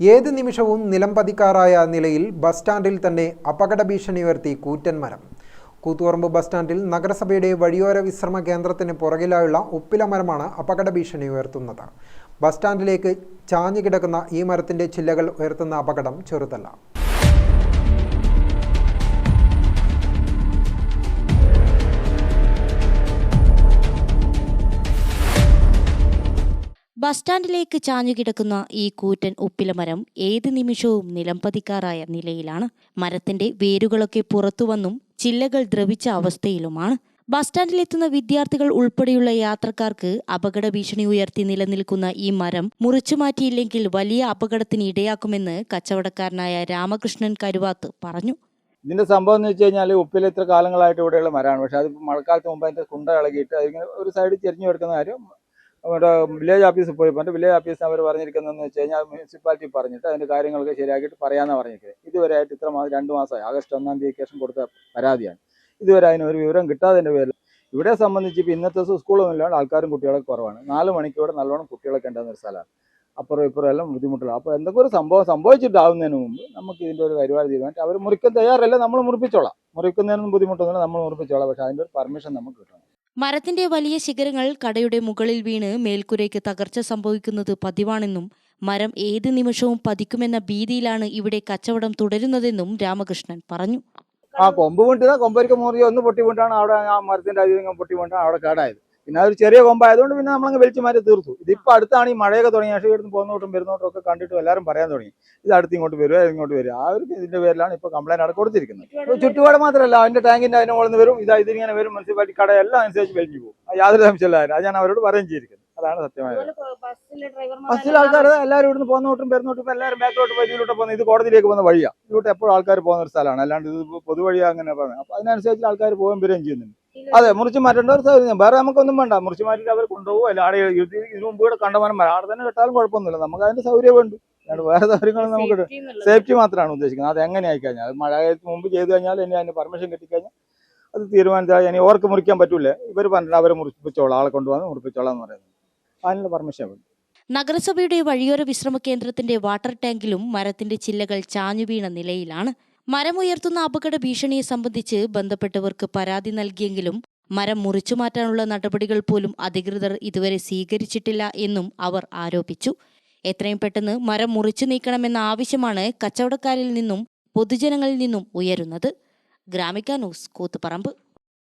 ഏത് നിമിഷവും നിലംപതിക്കാറായ നിലയിൽ ബസ് സ്റ്റാൻഡിൽ തന്നെ അപകട ഭീഷണി ഉയർത്തി കൂറ്റൻ മരം കൂത്തുപറമ്പ് ബസ് സ്റ്റാൻഡിൽ നഗരസഭയുടെ വഴിയോര വിശ്രമ കേന്ദ്രത്തിന് പുറകിലായുള്ള ഉപ്പില മരമാണ് അപകട ഭീഷണി ഉയർത്തുന്നത്. ബസ് സ്റ്റാൻഡിലേക്ക് ചാഞ്ഞു കിടക്കുന്ന ഈ മരത്തിന്റെ ചില്ലകൾ ഉയർത്തുന്ന അപകടം ചെറുതല്ല. ബസ് സ്റ്റാൻഡിലേക്ക് ചാഞ്ഞുകിടക്കുന്ന ഈ കൂറ്റൻ ഉപ്പിലമരം ഏത് നിമിഷവും നിലംപതിക്കാറായ നിലയിലാണ്. മരത്തിന്റെ വേരുകളൊക്കെ പുറത്തുവന്നും ചില്ലകൾ ദ്രവിച്ച അവസ്ഥയിലുമാണ്. ബസ് സ്റ്റാൻഡിലെത്തുന്ന വിദ്യാർത്ഥികൾ ഉൾപ്പെടെയുള്ള യാത്രക്കാർക്ക് അപകട ഭീഷണി ഉയർത്തി നിലനിൽക്കുന്ന ഈ മരം മുറിച്ചു മാറ്റിയില്ലെങ്കിൽ വലിയ അപകടത്തിന് ഇടയാക്കുമെന്ന് കച്ചവടക്കാരനായ രാമകൃഷ്ണൻ കരുവാത്ത് പറഞ്ഞു. ഇതിന്റെ സംഭവം എന്ന് വെച്ച് കഴിഞ്ഞാൽ ഉപ്പിൽ ഇത്ര കാലങ്ങളായിട്ട് ഇവിടെയുള്ള മരമാണ്. പക്ഷെ അത് മഴക്കാലത്ത് മുമ്പ് അതിന്റെ കുണ്ട ഇളകിയിട്ട് അതിങ്ങനെ ഒരു സൈഡിൽ ചെരിഞ്ഞു കിടക്കുന്ന കാര്യം അവിടെ വില്ലേജ് ഓഫീസിൽ പോയി. പറഞ്ഞിട്ട് വില്ലേജ് ഓഫീസിൽ അവർ പറഞ്ഞിരിക്കുന്നതെന്ന് വെച്ച് കഴിഞ്ഞാൽ മുനിസിപ്പാലിറ്റി പറഞ്ഞിട്ട് അതിന്റെ കാര്യങ്ങളൊക്കെ ശരിയാക്കിയിട്ട് പറയാമെന്നാണ് പറഞ്ഞിരിക്കുന്നത് ഇതുവരെ ആയിട്ട് ഇത്ര മാസം രണ്ട് മാസമായി. ആഗസ്റ്റ് ഒന്നാം തീയതി ശേഷം കൊടുത്ത പരാതിയാണ്. ഇതുവരെ അതിനൊരു വിവരം കിട്ടാതിന്റെ പേരിൽ. ഇവിടെ സംബന്ധിച്ച് ഇപ്പോൾ ഇന്നത്തെ സ്കൂളൊന്നും ഇല്ലാണ്ട് ആൾക്കാരും കുട്ടികളൊക്കെ കുറവാണ്. നാല് മണിക്കൂടെ നല്ലോണം കുട്ടികളൊക്കെ ഉണ്ടാകുന്ന ഒരു സ്ഥലമാണ്. അപ്പുറം ഇപ്പുറം എല്ലാം ബുദ്ധിമുട്ടുള്ള അപ്പോൾ എന്തൊക്കെ ഒരു സംഭവം സംഭവിച്ചിട്ടാവുന്നതിന് മുമ്പ് നമുക്ക് ഇതിന്റെ ഒരു പരിപാടി തീരുമാനിച്ച് അവർ മുറിക്കാൻ തയ്യാറല്ല? നമ്മൾ മുറിപ്പിച്ചോളാം. മുറിക്കുന്നതിനൊന്നും ബുദ്ധിമുട്ടൊന്നുമില്ല. നമ്മൾ മുറിപ്പിച്ചോളാം. പക്ഷേ അതിന്റെ ഒരു പെർമിഷൻ നമുക്ക് കിട്ടണം. മരത്തിന്റെ വലിയ ശിഖരങ്ങൾ കടയുടെ മുകളിൽ വീണ് മേൽക്കുരയ്ക്ക് തകർച്ച സംഭവിക്കുന്നത് പതിവാണെന്നും മരം ഏത് നിമിഷവും പതിക്കുമെന്ന ഭീതിയിലാണ് ഇവിടെ കച്ചവടം തുടരുന്നതെന്നും രാമകൃഷ്ണൻ പറഞ്ഞു. ആ കൊമ്പ് വീണ്ടത് കൊമ്പരിക്ക മുറിയോ ഒന്ന് പൊട്ടി വീണ്ടാണ് അവിടെ ആ മരത്തിന്റെ അധികം പൊട്ടി വീണ്ടാണ് അവിടെ കേടായത്. പിന്നെ അതൊരു ചെറിയ കൊമ്പായതുകൊണ്ട് പിന്നെ നമ്മളങ്ങ് വലിച്ചു മാറ്റി തീർത്തു. ഇതിപ്പോ അടുത്താണ് ഈ മഴയൊക്കെ തുടങ്ങി പക്ഷേ ഇവിടുന്ന് പോകുന്നോട്ടും വരുന്നോട്ടും ഒക്കെ കണ്ടിട്ട് എല്ലാവരും പറയാൻ തുടങ്ങി. ഇത് അടുത്ത് ഇങ്ങോട്ട് വരും അത് ഇങ്ങോട്ട് വരും. ആ ഒരു ഇതിന്റെ പേരിലാണ് ഇപ്പൊ കംപ്ലൈന്റ് അവിടെ കൊടുത്തിരിക്കുന്നത്. ചുറ്റുപാട് മാത്രമല്ല അതിന്റെ ടാങ്കിന്റെ അതിന് മുകളിൽ വരും ഇതാ ഇതിങ്ങനെ വരും മുനിസിപ്പാലിറ്റി കട എല്ലാം അനുസരിച്ച് വലിഞ്ഞു പോകും. യാതൊരു സംശയമില്ല അത് ഞാൻ അവരോട് പറയുകയും ചെയ്തിരിക്കുന്നത് അതാണ് സത്യമായത് ബസ്സിൽ ആൾക്കാർ എല്ലാവരും ഇവിടുന്ന് പോകുന്നോട്ടും വരുന്നോട്ടും ഇപ്പം എല്ലാവരും ബാക്കിലോട്ട് വഴിയിലോട്ട് പോകുന്നത് ഇത് കോടതിയിലേക്ക് പോകുന്ന വഴിയാണ് ഇതിലോട്ട് എപ്പോഴും ആൾക്കാർ പോകുന്ന ഒരു സ്ഥലമാണ്. അല്ലാണ്ട് ഇത് പൊതുവഴിയാ അങ്ങനെ പറയുന്നത്. അപ്പൊ അതിനനുസരിച്ച് ആൾക്കാർ പോകാൻ വരികയും ചെയ്യുന്നുണ്ട്. അതെ മുറിച്ച് മാറ്റേണ്ട ഒരു സൗകര്യം വേറെ നമുക്കൊന്നും വേണ്ട. മുറിച്ച് മാറ്റിയിട്ട് അവർ കൊണ്ടുപോകും. അല്ല ആടെ ഇത് ഇതിനു മുമ്പ് ഇവിടെ കണ്ടമാനം വരാം ആടെ തന്നെ കിട്ടാലും കുഴപ്പമൊന്നുമില്ല. നമുക്ക് അതിന്റെ സൗകര്യം വേണ്ടു. അല്ലാണ്ട് വേറെ സൗകര്യങ്ങളും നമുക്ക് സേഫ്റ്റി മാത്രമാണ് ഉദ്ദേശിക്കുന്നത്. അത് എങ്ങനെ ആയി കഴിഞ്ഞാൽ അത് മഴക്കാലത്ത് മുമ്പ് ചെയ്ത് കഴിഞ്ഞാൽ ഇനി അതിന് പെർമിഷൻ കിട്ടിക്കഴിഞ്ഞാൽ അത് തീരുമാനിച്ചാൽ ഇനി ഓർക്ക് മുറിക്കാൻ പറ്റൂലേ. ഇവർ പറഞ്ഞിട്ട് അവരെ മുറിപ്പിച്ചോളാം. ആളെ കൊണ്ടുവന്ന് മുറിപ്പിച്ചോളാം എന്ന് പറയുന്നത്. അതിനുള്ള പെർമിഷൻ വേണം. നഗരസഭയുടെ വഴിയോര വിശ്രമ കേന്ദ്രത്തിന്റെ വാട്ടർ ടാങ്കിലും മരത്തിന്റെ ചില്ലകൾ ചാഞ്ഞു വീണ നിലയിലാണ് മരം ഉയർത്തുന്ന അപകട ഭീഷണിയെ സംബന്ധിച്ച് ബന്ധപ്പെട്ടവർക്ക് പരാതി നൽകിയെങ്കിലും മരം മുറിച്ചു മാറ്റാനുള്ള നടപടികൾ പോലും അധികൃതർ ഇതുവരെ സ്വീകരിച്ചിട്ടില്ല എന്നും അവർ ആരോപിച്ചു. എത്രയും പെട്ടെന്ന് മരം മുറിച്ചു നീക്കണമെന്ന ആവശ്യമാണ് കച്ചവടക്കാരിൽ നിന്നും പൊതുജനങ്ങളിൽ നിന്നും ഉയരുന്നത്. Gramika news Koothuparamba.